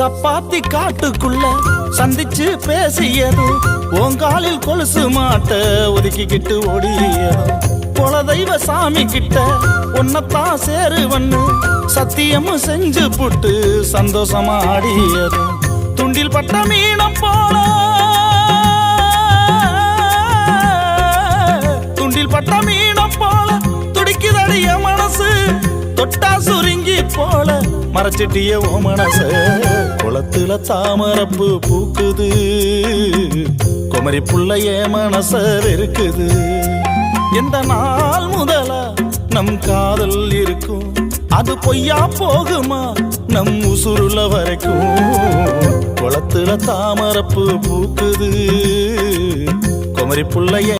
சப்பாத்தி காட்டுக்குள்ள சந்திச்சு பேசியது ஓங்காலில் கொலுசு மாட்ட ஒதுக்கிக்கிட்டு ஓடியதும் குலதெய்வ சாமி கிட்ட உன்னத்தான் சேருவன்னு சத்தியமும் செஞ்சு புட்டு சந்தோஷமா ஆடியது துண்டில் பட்ட மீனம் போல துண்டில் பட்ட மீனம் போல துடிக்குதடிய மனசு தொட்டா சுருங்கி போல மறைச்சிட்டிய ஓ மனசு. குளத்துல தாமரப்பு பூக்குது. குமரி புள்ளைய மனச இருக்குது எந்த நாள் முதல நம் காதல் இருக்கும். அது பொய்யா போகுமா? நம் உசுருல வரைக்கும். குளத்துல தாமரப்பு பூக்குது. குமரி புள்ளைய